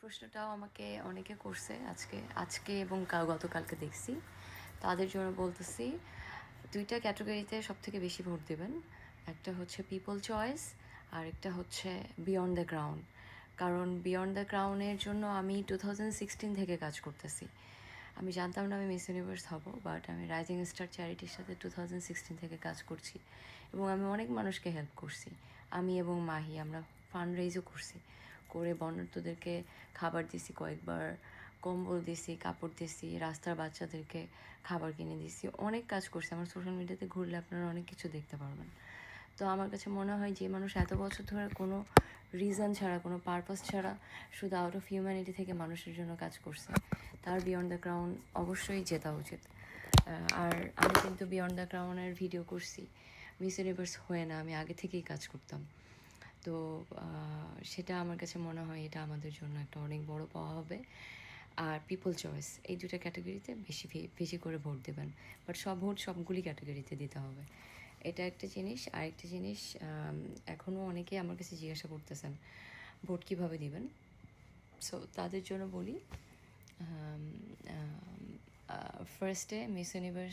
প্রশ্নটাও আমাকে অনেকে করছে আজকে আজকে এবং গতকালকে দেখছি। তাদের জন্য বলতেছি, দুইটা ক্যাটাগরিতে সব থেকে বেশি ভোট দেবেন। একটা হচ্ছে পিপল চয়েস আর একটা হচ্ছে বিয়ন্ড দ্য গ্রাউন্ড কারণ বিয়ন্ড দ্য গ্রাউন্ডের জন্য আমি টু থাউজেন্ড সিক্সটিন থেকে কাজ করতেছি। আমি জানতাম না আমি মিস ইউনিভার্স হব বাট আমি রাইজিং স্টার চ্যারিটির সাথে টু থাউজেন্ড সিক্সটিন থেকে কাজ করছি এবং আমি অনেক মানুষকে হেল্প করছি। আমি এবং মাহি, আমরা ফান্ড রেইজও করছি। করে বন্যার্থদেরকে খাবার দিছি, কয়েকবার কম্বল দিছি, কাপড় দিছি, রাস্তার বাচ্চাদেরকে খাবার কিনে দিছি, অনেক কাজ করছি। আমার সোশ্যাল মিডিয়াতে ঘুরলে আপনারা অনেক কিছু দেখতে পারবেন। তো আমার কাছে মনে হয় যে মানুষ এত বছর ধরে কোনো রিজন ছাড়া, কোনো পারপাস ছাড়া শুধু আউট অফ হিউম্যানিটি থেকে মানুষের জন্য কাজ করছে, তার বিয়ন্ড দ্য গ্রাউন্ড অবশ্যই জেতা উচিত। আর আমি কিন্তু বিয়ন্ড দ্য গ্রাউন্ডের ভিডিও করছি। মিস ইউনিভার্স হয়ে না, আমি আগে থেকেই কাজ করতাম। তো সেটা আমার কাছে মনে হয় এটা আমাদের জন্য একটা অনেক বড় পাওয়া হবে। আর পিপল চয়েস এই দুটো ক্যাটাগরিতে বেশি বেশি করে ভোট দেবেন। বাট সব ভোট সবগুলি ক্যাটাগরিতে দিতে হবে। এটা একটা জিনিস। আরেকটা জিনিস এখনও অনেকে আমার কাছে জিজ্ঞাসা করতেছেন, ভোট কীভাবে দিবেন? সো তাদের জন্য বলি ফার্স্টে মিস ইউনিভার্স